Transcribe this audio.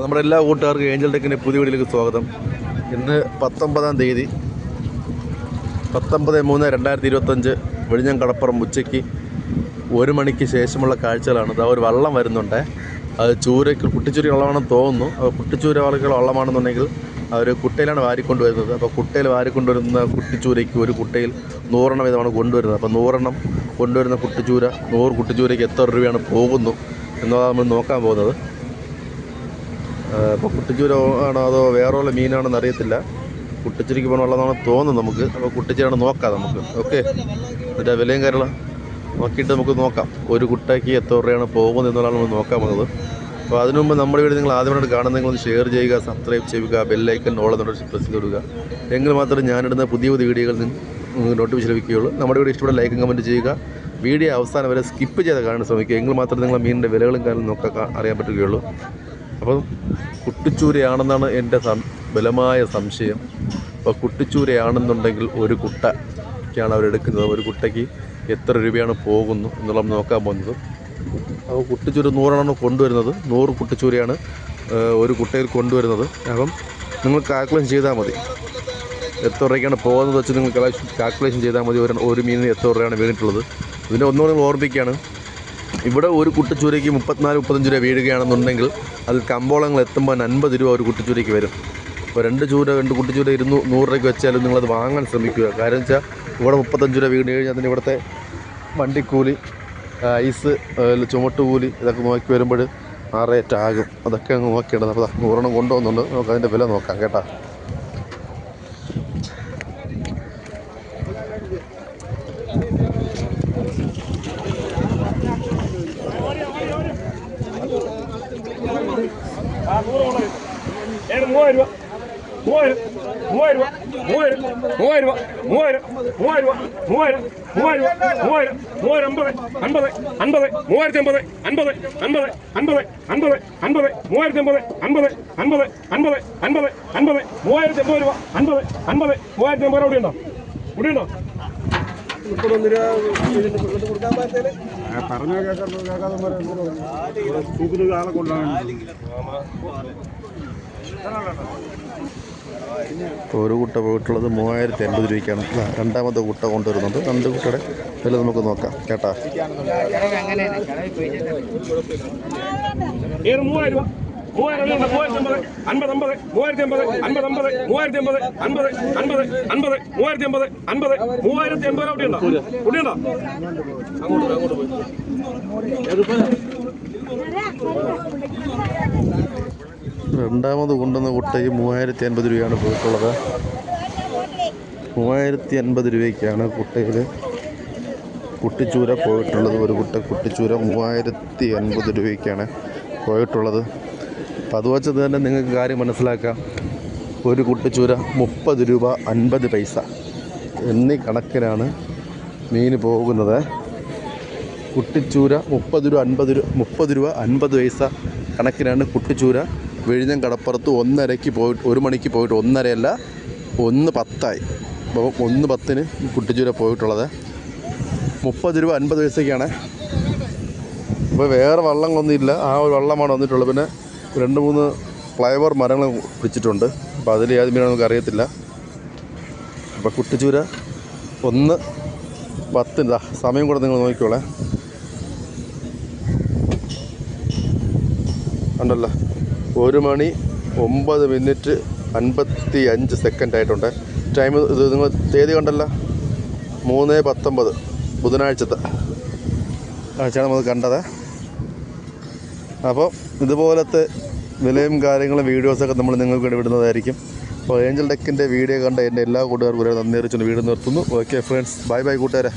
നമ്മുടെ എല്ലാ കൂട്ടുകാർക്കും ഏഞ്ചൽ ടെക്കിന്റെ പുതിയ വീടിലേക്ക് സ്വാഗതം. ഇന്ന് പത്തൊമ്പതാം തീയതി. പത്തൊമ്പത് മൂന്ന് രണ്ടായിരത്തി ഇരുപത്തഞ്ച് വെളിഞ്ഞം കടപ്പുറം ഉച്ചയ്ക്ക് ഒരു മണിക്ക് ശേഷമുള്ള കാഴ്ചകളാണ്. ഇതാ ഒരു വള്ളം വരുന്നുണ്ട്. അത് ചൂരയ്ക്ക് കുട്ടിച്ചൂരി വള്ളമാണെന്ന് തോന്നുന്നു. അപ്പോൾ കുട്ടിച്ചൂര വളക്കുകൾ വള്ളമാണെന്നുണ്ടെങ്കിൽ അവർ കുട്ടയിലാണ് വാരിക്കൊണ്ട് വരുന്നത് അപ്പോൾ കുട്ടയിൽ വാരിക്കൊണ്ടുവരുന്ന കുട്ടിച്ചൂരയ്ക്ക് ഒരു കുട്ടയിൽ നൂറെണ്ണം വീതമാണ് കൊണ്ടുവരുന്നത്. അപ്പോൾ നൂറെണ്ണം കൊണ്ടുവരുന്ന കുട്ടിച്ചൂര നൂറ് കുട്ടിച്ചൂരയ്ക്ക് എത്ര രൂപയാണ് പോകുന്നു എന്നതാണ് നമ്മൾ നോക്കാൻ പോകുന്നത്. ഇപ്പോൾ കുട്ടിച്ചൂര ആണോ അതോ വേറെ വല്ല മീനാണെന്ന് അറിയത്തില്ല. കുട്ടിച്ചൂരിക്ക് പോകണമുള്ളതാണ് തോന്നുന്നു നമുക്ക്. അപ്പോൾ കുട്ടിച്ചാണ് നോക്കാം നമുക്ക്. ഓക്കെ എന്നിട്ട് വിലയും കാര്യങ്ങളും നോക്കിയിട്ട് നമുക്ക് നോക്കാം. ഒരു കുട്ടയ്ക്ക് എത്ര രൂപയാണ് പോകുന്നത് എന്നുള്ളതാണ് നമ്മൾ നോക്കാൻ പോകുന്നത് അപ്പോൾ അതിനു മുമ്പ് നമ്മുടെ വീട് നിങ്ങൾ ആദ്യമായിട്ട് കാണുന്നെങ്കിൽ ഒന്ന് ഷെയർ ചെയ്യുക സബ്സ്ക്രൈബ് ചെയ്യുക ബെല്ലൈക്കൻ ഓളെന്നുള്ള പ്രസ് ചെയ്തിടുക എങ്കിൽ മാത്രമേ ഞാനിടുന്ന പുതിയ പുതിയ വീഡിയോകൾ നിങ്ങൾക്ക് നോട്ടിഫിക്കേഷൻ ലഭിക്കുകയുള്ളൂ. നമ്മുടെ വീട് ഇഷ്ടപ്പെട്ട ലൈക്കും കമന്റ് ചെയ്യുക. വീഡിയോ അവസാനം വരെ സ്കിപ്പ് ചെയ്ത് കാണാൻ ശ്രമിക്കുക. എങ്കിൽ മാത്രമേ നിങ്ങൾ മീനിന്റെ വിലകളും കാര്യങ്ങളും നോക്കാൻ അറിയാൻ പറ്റുകയുള്ളൂ. അപ്പം കുട്ടിച്ചൂരയാണെന്നാണ് എന്റെ ബലമായ സംശയം. അപ്പോൾ കുട്ടിച്ചൂരയാണെന്നുണ്ടെങ്കിൽ ഒരു കുട്ടയ്ക്കാണ് അവരെടുക്കുന്നത് ഒരു കുട്ടയ്ക്ക് എത്ര രൂപയാണ് പോകുന്നു എന്നുള്ളത് നോക്കാൻ പോകുന്നത്. അപ്പോൾ കുട്ടിച്ചൂര നൂറാണ് കൊണ്ടുവരുന്നത്. നൂറ് കുട്ടിച്ചൂരയാണ് ഒരു കുട്ടയിൽ കൊണ്ടുവരുന്നത്. അപ്പം നിങ്ങൾ കാൽക്കുലേഷൻ ചെയ്താൽ മതി. എത്ര രൂപയ്ക്കാണ് പോകുന്നത് വെച്ച് നിങ്ങൾ കാൽക്കുലേഷൻ ചെയ്താൽ മതി. ഒരു ഒരു മീനിന് എത്ര രൂപയാണ് വീണിട്ടുള്ളത് ഇതിന്റെ ഒന്നുകൂടി നിങ്ങൾ ഓർമ്മിക്കുകയാണ് ഇവിടെ ഒരു കുട്ടിച്ചൂരയ്ക്ക് മുപ്പത്തിനാല് മുപ്പത്തഞ്ച് രൂപ വീഴുകയാണെന്നുണ്ടെങ്കിൽ അതിൽ കമ്പോളങ്ങൾ എത്തുമ്പോൾ അൻപത് രൂപ ഒരു കുട്ടിച്ചൂരയ്ക്ക് വരും. അപ്പോൾ രണ്ട് ചൂര രണ്ട് കുട്ടിച്ചൂര ഇരുന്നു നൂറ് രൂപയ്ക്ക് വെച്ചാലും നിങ്ങളത് വാങ്ങാൻ ശ്രമിക്കുക. കാരണം വെച്ചാൽ ഇവിടെ മുപ്പത്തഞ്ച് രൂപ വീണ് കഴിഞ്ഞാൽ അതിന് ഇവിടുത്തെ വണ്ടിക്കൂലി ഐസ് ചുമട്ടുകൂലി ഇതൊക്കെ നോക്കി വരുമ്പോൾ ആ റേറ്റ് ആകും. അതൊക്കെ അങ്ങ് നോക്കേണ്ടത്. അപ്പോൾ നൂറെണ്ണം കൊണ്ടുവന്നുണ്ട് നമുക്ക് അതിന്റെ വില നോക്കാം കേട്ടോ. മൂവായിരം രൂപ മൂവായിരം മൂവായിരം മൂവായിരം മൂവായിരം മൂവായിരം മൂവായിരം മൂവായിരം മൂവായിരം മൂവായിരം മൂവായിരം അമ്പത് അൻപത് അൻപത് മൂവായിരത്തി അമ്പത് അൻപത് അൻപത് അൻപത് അൻപത് അൻപത് മൂവായിരത്തി അമ്പത് അൻപത് അൻപത് അൻപത് അൻപത് മൂവായിരത്തി അമ്പത് അൻപത് അൻപത് മൂവായിരത്തി അമ്പത് രൂപ ഇവിടെ ഉണ്ടോ പറഞ്ഞ കേൾക്കാൻ കേൾക്കാതെ തൂക്കുന്ന ആളെ കൊണ്ടാണ് ഒരു കുട്ട പോയിട്ടുള്ളത് മൂവായിരത്തി അൻപത് രൂപയ്ക്കാണ് രണ്ടാമത്തെ കുട്ട കൊണ്ടുവരുന്നുണ്ട് രണ്ട് കുട്ടയുടെ വില നമുക്ക് നോക്കാം കേട്ടാ? മൂവായിരം രൂപ മൂവായിരം രൂപ. മൂവായിരത്തി അമ്പത് അൻപത് അമ്പത് മൂവായിരത്തി അമ്പത് അൻപത് അമ്പത് മൂവായിരത്തി അമ്പത് അൻപത് അൻപത് അൻപത് മൂവായിരത്തി അമ്പത് അൻപത് മൂവായിരത്തി അമ്പത് അങ്ങോട്ട് അങ്ങോട്ട് പോയി. രണ്ടാമത് കൊണ്ടുവന്ന കുട്ടയ്ക്ക് മൂവായിരത്തി അൻപത് രൂപയാണ് പോയിട്ടുള്ളത് മൂവായിരത്തി അൻപത് രൂപയ്ക്കാണ് കുട്ടയിൽ കുട്ടിച്ചൂര പോയിട്ടുള്ളത്. ഒരു കുട്ട കുട്ടിച്ചൂര മൂവായിരത്തി അൻപത് രൂപയ്ക്കാണ് പോയിട്ടുള്ളത്. അപ്പം അത് വെച്ചത് തന്നെ നിങ്ങൾക്ക് കാര്യം മനസ്സിലാക്കാം. ഒരു കുട്ടിച്ചൂര മുപ്പത് രൂപ അൻപത് പൈസ എന്നീ കണക്കിനാണ് മീൻ പോകുന്നത്. കുട്ടിച്ചൂര മുപ്പത് രൂപ അൻപത് രൂപ മുപ്പത് രൂപ അൻപത് പൈസ കണക്കിനാണ് കുട്ടിച്ചൂര. വിഴിഞ്ഞം കടപ്പുറത്ത് ഒന്നരയ്ക്ക് പോയിട്ട് ഒരു മണിക്ക് പോയിട്ട് ഒന്നരയല്ല ഒന്ന് പത്തായി. അപ്പോൾ ഒന്ന് പത്തിന് കുട്ടിച്ചൂര പോയിട്ടുള്ളത്. മുപ്പത് രൂപ അൻപത് പൈസയ്ക്കാണ്. അപ്പോൾ വേറെ ഇല്ല ആ ഒരു വള്ളമാണ് വന്നിട്ടുള്ളത്. പിന്നെ രണ്ട് മൂന്ന് ഫ്ലൈവർ മരങ്ങൾ പിടിച്ചിട്ടുണ്ട്. അപ്പോൾ അതിൽ ഏത് മീനാണ് നമുക്ക് അറിയത്തില്ല. അപ്പോൾ കുട്ടിച്ചൂര ഒന്ന് പത്തിന് ദാ സമയം കൂടെ നിങ്ങൾ നോക്കിക്കോളേ. ഉണ്ടല്ലോ ഒരു മണി ഒമ്പത് മിനിറ്റ് അൻപത്തി അഞ്ച് സെക്കൻഡ് ആയിട്ടുണ്ട്. ടൈം ഇത് നിങ്ങൾ തീയതി കണ്ടല്ലോ? മൂന്ന് പത്തൊമ്പത് ബുധനാഴ്ചത്തെ. ആഴ്ചയാണ് നമ്മൾ കണ്ടത്. അപ്പോൾ ഇതുപോലത്തെ വിലയും കാര്യങ്ങളും വീഡിയോസൊക്കെ നമ്മൾ നിങ്ങൾക്ക് വേണ്ടി വിടുന്നതായിരിക്കും അപ്പോൾ ഏഞ്ചൽ ടെക്കിന്റെ വീഡിയോ കണ്ട എന്റെ എല്ലാ കൂട്ടുകാർക്കും നന്ദി അറിയിച്ചുകൊണ്ട് വീട് നിർത്തുന്നു. ഓക്കെ ഫ്രണ്ട്സ് ബൈ ബൈ കൂട്ടുകാരെ.